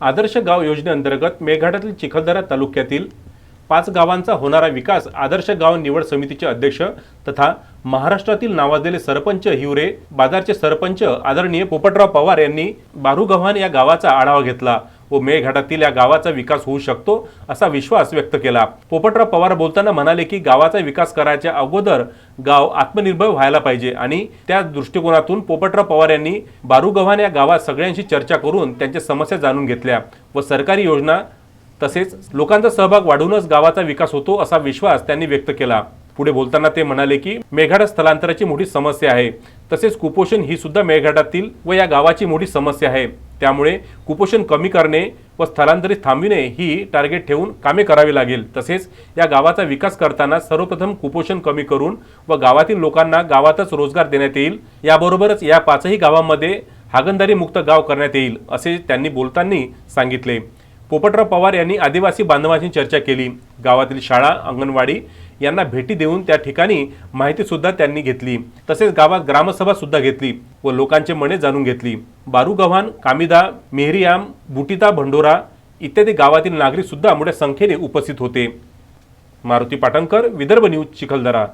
आदर्श गाव योजनेअंतर्गत मेळघाटातील चिखलदरा तालुक्यातील पाच गावांचा होणारा विकास आदर्श गाव निवड समितीचे अध्यक्ष तथा महाराष्ट्रातील नावाजलेले सरपंच हिवरे बाजारचे सरपंच आदरणीय पोपटराव पवार यांनी बारूगव्हाण या गावाचा आढावा घेतला. व मेळघाटातील या गावाचा विकास होऊ शकतो असा विश्वास व्यक्त केला. पोपटराव पवार बोलताना म्हणाले की गावाचा विकास करायच्या अगोदर गाव आत्मनिर्भर व्हायला पाहिजे आणि त्या दृष्टिकोनातून पोपटराव पवार यांनी बारूगव्हाण या गावात सगळ्यांशी चर्चा करून त्यांच्या समस्या जाणून घेतल्या व सरकारी योजना तसेच लोकांचा सहभाग वाढूनच गावाचा विकास होतो असा विश्वास त्यांनी व्यक्त केला. पुढे बोलताना ते म्हणाले की मेळघाट स्थलांतराची मोठी समस्या आहे. तसेच कुपोषण ही सुद्धा मेळघाटातील व या गावाची मोठी समस्या आहे. त्यामुळे कुपोषण कमी करणे व स्थलांतरित थांबविणे ही टार्गेट ठेवून कामे करावी लागेल. तसेच या गावाचा विकास करताना सर्वप्रथम कुपोषण कमी करून व गावातील लोकांना गावातच रोजगार देण्यात येईल. याबरोबरच या पाचही गावांमध्ये हागणदारी मुक्त गाव करण्यात येईल असे त्यांनी बोलताना सांगितले. पोपटराव पवार यांनी आदिवासी बांधवांशी चर्चा केली. गावातील शाळा अंगणवाडी यांना भेटी देऊन त्या ठिकाणी माहितीसुद्धा त्यांनी घेतली. तसेच गावात ग्रामसभा सुद्धा घेतली व लोकांचे मने जाणून घेतली. बारूगव्हाण कामिदा मेहरियाम बुटिता भंडोरा इत्यादी गावातील नागरिकसुद्धा मोठ्या संख्येने उपस्थित होते. मारुती पाटणकर विदर्भ न्यूज चिखलदरा.